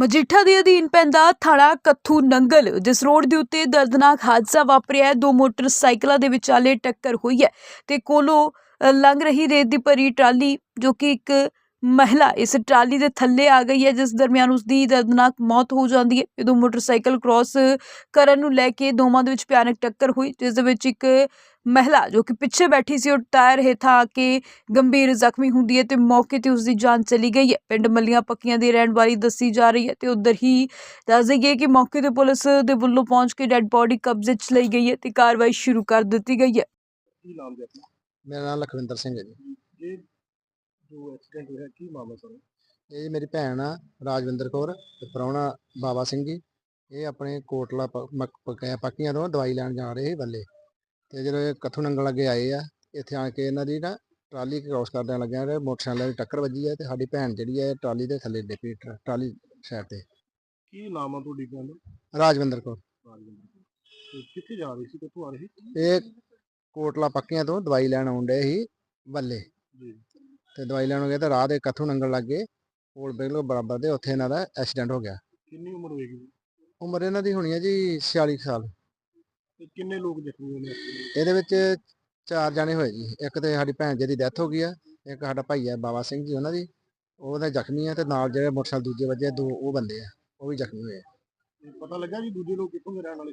ਮਜੀਠਾ ਦੇ ਅਧੀਨ ਪੈਂਦਾ ਥਾਣਾ ਕੱਥੂ ਨੰਗਲ, ਜਿਸ ਰੋਡ ਦੇ ਉੱਤੇ ਦਰਦਨਾਕ ਹਾਦਸਾ ਵਾਪਰਿਆ ਹੈ। ਦੋ ਮੋਟਰਸਾਈਕਲਾਂ ਦੇ ਵਿਚਾਲੇ ਟੱਕਰ ਹੋਈ ਹੈ ਤੇ ਕੋਲੋਂ ਲੰਘ ਰਹੀ ਰੇਤ ਦੀ ਭਰੀ ਟਰਾਲੀ, ਜੋ ਕਿ ਇੱਕ ਮਹਿਲਾ ਇਸ ਟਰਾਲੀ ਦੇ ਥੱਲੇ ਆ ਗਈ ਹੈ ਜਿਸ ਦਰਮਿਆਨ ਉਸ ਦੀ ਦਰਦਨਾਕ ਮੌਤ ਹੋ ਜਾਂਦੀ ਹੈ। ਜਦੋਂ ਮੋਟਰਸਾਈਕਲ ਕ੍ਰਾਸ ਕਰਨ ਨੂੰ ਲੈ ਕੇ ਦੋਵਾਂ ਦੇ ਵਿੱਚ ਭਿਆਨਕ ਟੱਕਰ ਹੋਈ ਜਿਸ ਦੇ ਵਿੱਚ ਇੱਕ ਮਹਿਲਾ ਜੋ ਕਿ ਪਿੱਛੇ ਬੈਠੀ ਸੀ ਉਹ ਟਾਇਰ ਹੇਠਾਂ ਆ ਕੇ ਗੰਭੀਰ ਜ਼ਖਮੀ ਹੁੰਦੀ ਹੈ ਤੇ ਮੌਕੇ ਤੇ ਉਸ ਦੀ ਜਾਨ ਚਲੀ ਗਈ ਹੈ। ਪਿੰਡ ਮੱਲੀਆਂ ਪੱਕੀਆਂ ਦੀ ਰਹਿਣ ਵਾਲੀ ਦੱਸੀ ਜਾ ਰਹੀ ਹੈ ਤੇ ਉਧਰ ਹੀ ਦੱਸ ਦੇਈਏ ਕਿ ਮੌਕੇ ਤੇ ਪੁਲਿਸ ਦੇ ਵੱਲੋਂ ਪਹੁੰਚ ਕੇ ਡੈੱਡ ਬੋਡੀ ਕਬਜ਼ੇ 'ਚ ਲਈ ਗਈ ਹੈ ਤੇ ਕਾਰਵਾਈ ਸ਼ੁਰੂ ਕਰ ਦਿੱਤੀ ਗਈ ਹੈ। ਕੀ ਨਾਮ ਜੀ ਆਪਣਾ? ਮੇਰਾ ਨਾਮ ਲਖਵਿੰਦਰ ਸਿੰਘ ਹੈ ਜੀ। ਜੋ ਐਕਸੀਡੈਂਟ ਹੋਇਆ ਕੀ ਮਾਮਲਾ ਸਰ? ਇਹ ਮੇਰੀ ਭੈਣ ਆ ਰਾਜਵਿੰਦਰ ਕੌਰ ਤੇ ਪ੍ਰਾਹੁਣਾ ਬਾਬਾ ਸਿੰਘ ਜੀ। ਇਹ ਆਪਣੇ ਕੋਟਲਾ ਪ- ਮਕ- ਪੱਕੀਆਂ ਪੱਕੀਆਂ ਤੋਂ ਦਵਾਈ ਲੈਣ ਜਾ ਰਹੇ ਸੀ ਬੱਲੇ। ਤੇ ਜਦੋਂ ਇਹ ਕੱਥੂ ਨੰਗਲ ਲੱਗੇ ਆਏ ਆ ਇੱਥੇ ਆ ਕੇ ਇਹਨਾਂ ਦੀ ਨਾ ਟਰਾਲੀ ਕ੍ਰਾਸ ਕਰਦਿਆਂ ਲੱਗਿਆ ਤੇ ਮੋਟਰਸਾਈਕਲ ਦੀ ਟੱਕਰ ਵੱਜੀ ਹੈ ਤੇ ਸਾਡੀ ਭੈਣ ਜਿਹੜੀ ਹੈ ਟਰਾਲੀ ਦੇ ਥੱਲੇ ਟਰ- ਟਰਾਲੀ ਸਾਈਡ ਤੇ। ਕੀ ਨਾਮ ਆ ਤੁਹਾਡੀ ਭੈਣ ਦਾ? ਰਾਜਵਿੰਦਰ ਕੌਰ। ਰਾਜਵਿੰਦਰ ਕੌਰ। ਤੇ ਕਿੱਥੇ ਜਾ ਰਹੀ ਸੀ ਕਿੱਥੋਂ ਆ ਰਹੀ ਸੀ? ਇਹ ਕੋਟਲਾ ਪੱਕੀਆਂ ਤੋਂ ਦਵਾਈ ਲੈਣ ਆਉਂਦੇ ਸੀ ਬੱਲੇ। ਜੀ। ਤੇ ਦਵਾਈ ਲੈਣ ਗਏ ਤੇ ਰਾਹ ਦੇ ਕੱਥੂ ਨੰਗਲ ਲੱਗੇ ਕੋਲ ਬਿਲਕੁਲ ਬਰਾਬਰ ਦੇ ਉੱਥੇ ਇਹਨਾਂ ਦਾ ਐਕਸੀਡੈਂਟ ਹੋ ਗਿਆ। ਕਿੰਨੀ ਉਮਰ ਹੋਏਗੀ? ਉਮਰ ਇਹਨਾਂ ਦੀ ਹੋਣੀ ਹੈ ਜੀ 46 ਕੁ ਸਾਲ। ਤੇ ਕਿੰਨੇ ਲੋਕ ਜ਼ਖਮੀ ਹੋਏ ਨੇ? ਇਹਦੇ ਵਿੱਚ ਚਾਰ ਜਾਣੇ ਹੋਏ ਜੀ। ਇੱਕ ਤੇ ਸਾਡੀ ਭੈਣ ਜੀ ਦੀ ਡੈਥ ਹੋ ਗਈ ਆ ਇੱਕ ਸਾਡਾ ਭਾਈ ਆ ਬਾਬਾ ਸਿੰਘ ਜੀ ਉਹਨਾਂ ਦੀ। ਉਹਦਾ ਜ਼ਖਮੀ ਆ ਤੇ ਨਾਲ ਜਿਹੜੇ ਮੋਟਰਸਾਈਕਲ ਦੂਜੇ ਵੱਜੇ ਦੋ ਉਹ ਬੰਦੇ ਆ ਉਹ ਵੀ ਜ਼ਖਮੀ ਹੋਏ ਆ। ਤੇ ਪਤਾ ਲੱਗਾ ਜੀ ਦੂਜੇ ਲੋਕ ਕਿੱਥੋਂ ਦੇ ਰਹਿਣ ਵਾਲੇ?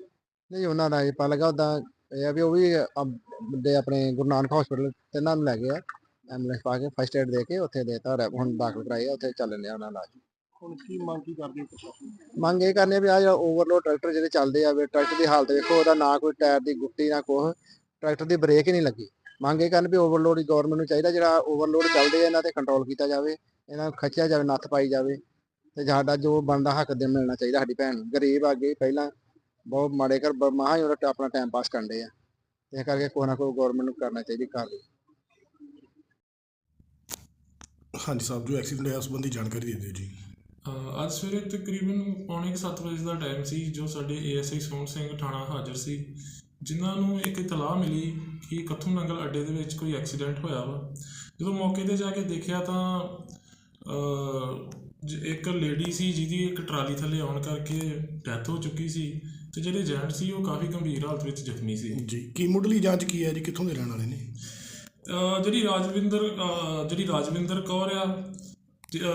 ਨਹੀਂ ਉਹਨਾਂ ਦਾ ਇਹ ਪਤਾ ਲੱਗਾ ਉਦਾਂ ਇਹ ਆ ਵੀ ਉਹ ਵੀ ਅਮ ਵੱਡੇ ਆਪਣੇ ਗੁਰੂ ਨਾਨਕ ਹਸਪੀਟਲ ਤੇ ਇਹਨਾਂ ਨੂੰ ਲੈ ਗਏ ਆ। ਐਂਬੂਲੈਂਸ ਪਾ ਕੇ ਫਸਟ ਏਡ ਦੇ ਕੇ ਉੱਥੇ ਦੇਤਾ ਹੁਣ ਦਾਖਲ ਕਰਾਏ ਆ ਉੱਥੇ ਚੱਲਣ ਡਿਆ ਉਹਨਾਂ ਇਲਾਜ ਹੁਣ ਕੀ ਮੰਗ ਕੀ ਕਰਦੇ ਪ੍ਰਸ਼ਾਸਨ? ਮੰਗ ਇਹ ਕਰਨੇ ਵੀ ਆ ਜਿਹੜਾ ਓਵਰਲੋਡ ਟਰੈਕਟਰ ਜਿਹੜੇ ਚੱਲਦੇ ਆ ਵੀ ਟਰੈਕਟਰ ਦੀ ਹਾਲਤ ਵੇਖੋ ਉਹਦਾ ਨਾ ਕੋਈ ਟਾਇਰ ਦੀ ਗੁੱਟੀ ਨਾ ਕੁਛ ਟਰੈਕਟਰ ਦੀ ਬ੍ਰੇਕ ਹੀ ਨਹੀਂ ਲੱਗੀ। ਮੰਗ ਇਹ ਕਰਨ ਵੀ ਓਵਰਲੋਡ ਹੀ ਗਵਰਨਮੈਂਟ ਨੂੰ ਚਾਹੀਦਾ ਜਿਹੜਾ ਓਵਰਲੋਡ ਚੱਲਦੇ ਆ ਇਹਨਾਂ ਤੇ ਕੰਟਰੋਲ ਕੀਤਾ ਜਾਵੇ ਇਹਨਾਂ ਨੂੰ ਖੱਚਿਆ ਜਾਵੇ ਨੱਥ ਪਾਈ ਜਾਵੇ ਤੇ ਸਾਡਾ ਜੋ ਬਣਦਾ ਹੱਕ ਦੇ ਮਿਲਣਾ ਚਾਹੀਦਾ ਸਾਡੀ ਭੈਣ ਨੂੰ। ਗਰੀਬ ਆ ਅੱਗੇ ਪਹਿਲਾਂ ਬਹੁਤ ਮਾੜੇ ਕਰ ਮਹਾ ਹੀ ਉਹਦਾ ਆਪਣਾ ਟਾਈਮ ਪਾਸ ਕਰਦੇ ਆ। ਤੇ ਕਰਕੇ ਕੋਈ ਨਾ ਕੋਈ ਗਵਰਨਮੈਂਟ ਨੂੰ ਕਰਨਾ ਚਾਹੀਦੀ ਕਾਰਵਾਈ ਹਾਂਜੀ ਸਾਹਿਬ ਜੋ ਐਕਸੀਡੈਂਟ ਹੋਇਆ ਉਸ ਸੰਬੰਧੀ ਜਾਣਕਾਰੀ ਦੇ ਦਿਓ ਜੀ। ਅ, ਅੱਜ ਸਵੇਰੇ ਤਕਰੀਬਨ ਪੌਣੇ 7 ਵਜੇ ਦਾ ਟਾਈਮ ਸੀ ਜੋ ਸਾਡੇ ਏਐਸਆਈ ਸੋਹਣ ਸਿੰਘ ਥਾਣਾ ਹਾਜ਼ਰ ਸੀ ਜਿਨ੍ਹਾਂ ਨੂੰ ਇੱਕ ਇਤਲਾਹ ਮਿਲੀ ਕਿ ਕੱਥੂ ਨੰਗਲ ਅੱਡੇ ਦੇ ਵਿੱਚ ਕੋਈ ਐਕਸੀਡੈਂਟ ਹੋਇਆ ਵਾ। ਜਦੋਂ ਮੌਕੇ ਤੇ ਜਾ ਕੇ ਦੇਖਿਆ ਤਾਂ ਅ, ਜ- ਇੱਕ ਲੇਡੀ ਸੀ ਜਿਹਦੀ ਇੱਕ ਟਰਾਲੀ ਥੱਲੇ ਆਉਣ ਕਰਕੇ ਡੈਥ ਹੋ ਚੁੱਕੀ ਸੀ ਤੇ ਜਿਹੜੇ ਏਜੰਟ ਸੀ ਉਹ ਕਾਫੀ ਗੰਭੀਰ ਹਾਲਤ ਵਿੱਚ ਜ਼ਖਮੀ ਸੀ। ਜੀ ਕੀ ਮੁੱਢਲੀ ਜਾਂਚ ਕੀ ਹੈ ਜੀ? ਕਿੱਥੋਂ ਦੇ ਰਹਿਣ ਵਾਲੇ ਨੇ? ਅਹ ਜਿਹੜੀ ਰਾਜਵਿੰਦਰ ਜਿਹੜੀ ਰਾਜਵਿੰਦਰ ਕੌਰ ਆ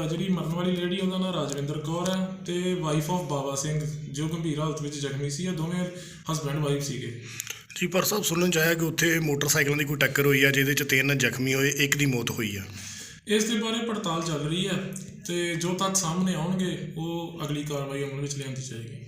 ਜਿਹੜੀ ਮਰਨ ਵਾਲੀ ਲੇਡੀ ਉਹਦਾ ਨਾਮ ਰਾਜਵਿੰਦਰ ਕੌਰ ਆ ਤੇ ਵਾਈਫ ਆਫ ਬਾਬਾ ਸਿੰਘ ਜੋ ਗੰਭੀਰ ਹਾਲਤ ਵਿੱਚ ਜ਼ਖਮੀ ਸੀ ਇਹ ਦੋਵੇਂ ਹਸਬੈਂਡ ਵਾਈਫ ਸੀਗੇ। ਜੀ ਪਰ ਸਾਹਿਬ ਸੁਣਨ ਚ ਆਇਆ ਕਿ ਉੱਥੇ ਮੋਟਰਸਾਈਕਲਾਂ ਦੀ ਕੋਈ ਟੱਕਰ ਹੋਈ ਆ ਜਿਹਦੇ ਚ ਤਿੰਨ ਜ਼ਖਮੀ ਹੋਏ ਇੱਕ ਦੀ ਮੌਤ ਹੋਈ ਆ। ਇਸ ਦੇ ਬਾਰੇ ਪੜਤਾਲ ਚੱਲ ਰਹੀ ਹੈ ਤੇ ਜੋ ਤੱਥ ਸਾਹਮਣੇ ਆਉਣਗੇ ਉਹ ਅਗਲੀ ਕਾਰਵਾਈ ਅਮਲ ਵਿੱਚ ਲਿਆਂਦੀ ਜਾਏਗੀ।